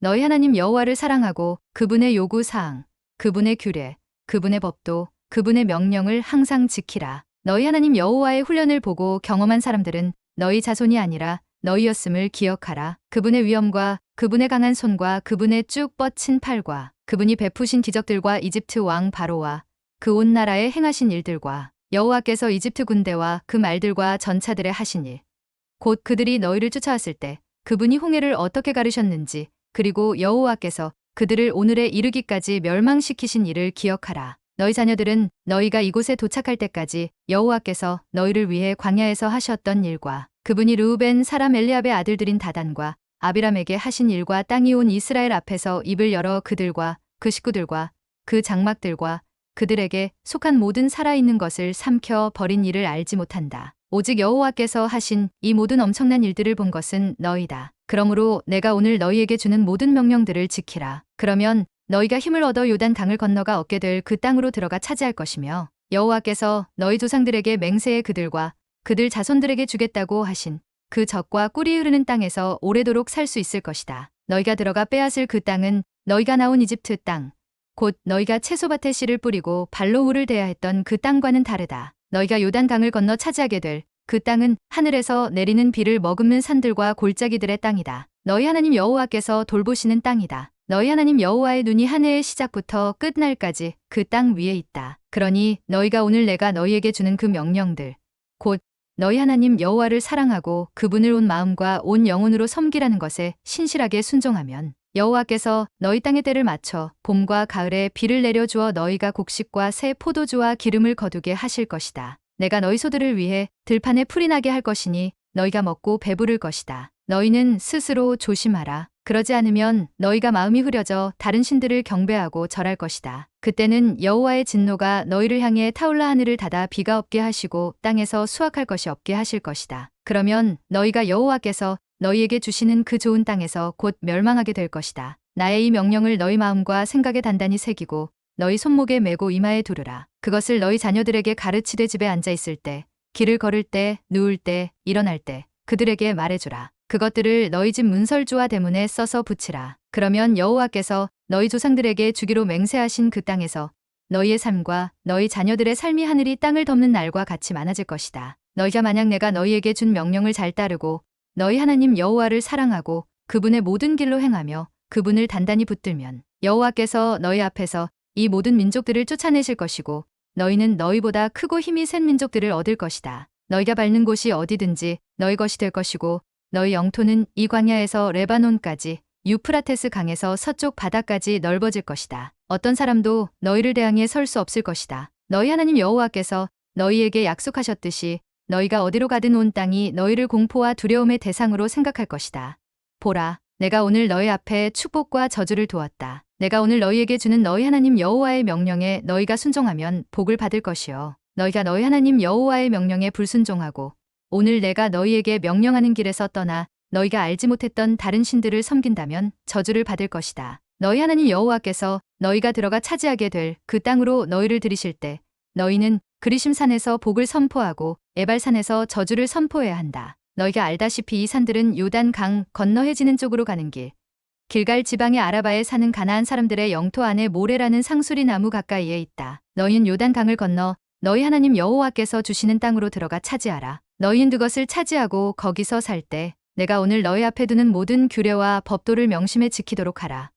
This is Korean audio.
너희 하나님 여호와를 사랑하고 그분의 요구 사항, 그분의 규례, 그분의 법도, 그분의 명령을 항상 지키라. 너희 하나님 여호와의 훈련을 보고 경험한 사람들은 너희 자손이 아니라 너희였음을 기억하라. 그분의 위엄과 그분의 강한 손과 그분의 쭉 뻗친 팔과 그분이 베푸신 기적들과 이집트 왕 바로와 그 온 나라에 행하신 일들과 여호와께서 이집트 군대와 그 말들과 전차들의 하신 일. 곧 그들이 너희를 쫓아왔을 때 그분이 홍해를 어떻게 가르셨는지 그리고 여호와께서 그들을 오늘에 이르기까지 멸망시키신 일을 기억하라. 너희 자녀들은 너희가 이곳에 도착할 때까지 여호와께서 너희를 위해 광야에서 하셨던 일과 그분이 르우벤 사람 엘리압의 아들들인 다단과 아비람에게 하신 일과 땅이 온 이스라엘 앞에서 입을 열어 그들과 그 식구들과 그 장막들과 그들에게 속한 모든 살아있는 것을 삼켜 버린 일을 알지 못한다. 오직 여호와께서 하신 이 모든 엄청난 일들을 본 것은 너희다. 그러므로 내가 오늘 너희에게 주는 모든 명령들을 지키라. 그러면 너희가 힘을 얻어 요단 강을 건너가 얻게 될 그 땅으로 들어가 차지할 것이며 여호와께서 너희 조상들에게 맹세의 그들과 그들 자손들에게 주겠다고 하신 그 적과 꿀이 흐르는 땅에서 오래도록 살 수 있을 것이다. 너희가 들어가 빼앗을 그 땅은 너희가 나온 이집트 땅, 곧 너희가 채소밭에 씨를 뿌리고 발로 물을 대야 했던 그 땅과는 다르다. 너희가 요단 강을 건너 차지하게 될 그 땅은 하늘에서 내리는 비를 머금는 산들과 골짜기들의 땅이다. 너희 하나님 여호와께서 돌보시는 땅이다. 너희 하나님 여호와의 눈이 한 해의 시작부터 끝날까지 그 땅 위에 있다. 그러니 너희가 오늘 내가 너희에게 주는 그 명령들 곧 너희 하나님 여호와를 사랑하고 그분을 온 마음과 온 영혼으로 섬기라는 것에 신실하게 순종하면 여호와께서 너희 땅의 때를 맞춰 봄과 가을에 비를 내려 주어 너희가 곡식과 새 포도주와 기름을 거두게 하실 것이다. 내가 너희 소들을 위해 들판에 풀이 나게 할 것이니 너희가 먹고 배부를 것이다. 너희는 스스로 조심하라. 그러지 않으면 너희가 마음이 흐려져 다른 신들을 경배하고 절할 것이다. 그때는 여호와의 진노가 너희를 향해 타올라 하늘을 닫아 비가 없게 하시고 땅에서 수확할 것이 없게 하실 것이다. 그러면 너희가 여호와께서 너희에게 주시는 그 좋은 땅에서 곧 멸망하게 될 것이다. 나의 이 명령을 너희 마음과 생각에 단단히 새기고 너희 손목에 메고 이마에 두르라. 그것을 너희 자녀들에게 가르치되 집에 앉아 있을 때, 길을 걸을 때, 누울 때, 일어날 때 그들에게 말해주라. 그것들을 너희 집 문설주와 대문에 써서 붙이라. 그러면 여호와께서 너희 조상들에게 주기로 맹세하신 그 땅에서 너희의 삶과 너희 자녀들의 삶이 하늘이 땅을 덮는 날과 같이 많아질 것이다. 너희가 만약 내가 너희에게 준 명령을 잘 따르고 너희 하나님 여호와를 사랑하고 그분의 모든 길로 행하며 그분을 단단히 붙들면 여호와께서 너희 앞에서 이 모든 민족들을 쫓아내실 것이고 너희는 너희보다 크고 힘이 센 민족들을 얻을 것이다. 너희가 밟는 곳이 어디든지 너희 것이 될 것이고 너희 영토는 이 광야에서 레바논까지 유프라테스 강에서 서쪽 바다까지 넓어질 것이다. 어떤 사람도 너희를 대항해 설 수 없을 것이다. 너희 하나님 여호와께서 너희에게 약속하셨듯이 너희가 어디로 가든 온 땅이 너희를 공포와 두려움의 대상으로 생각할 것이다. 보라, 내가 오늘 너희 앞에 축복과 저주를 두었다. 내가 오늘 너희에게 주는 너희 하나님 여호와의 명령에 너희가 순종하면 복을 받을 것이요. 너희가 너희 하나님 여호와의 명령에 불순종하고 오늘 내가 너희에게 명령하는 길에서 떠나 너희가 알지 못했던 다른 신들을 섬긴다면 저주를 받을 것이다. 너희 하나님 여호와께서 너희가 들어가 차지하게 될 그 땅으로 너희를 들이실 때 너희는 그리심산에서 복을 선포하고 에발산에서 저주를 선포해야 한다. 너희가 알다시피 이 산들은 요단 강 건너 해지는 쪽으로 가는 길. 길갈 지방의 아라바에 사는 가나안 사람들의 영토 안에 모래라는 상수리 나무 가까이에 있다. 너희는 요단 강을 건너 너희 하나님 여호와께서 주시는 땅으로 들어가 차지하라. 너희는 그것을 차지하고 거기서 살 때 내가 오늘 너희 앞에 두는 모든 규례와 법도를 명심해 지키도록 하라.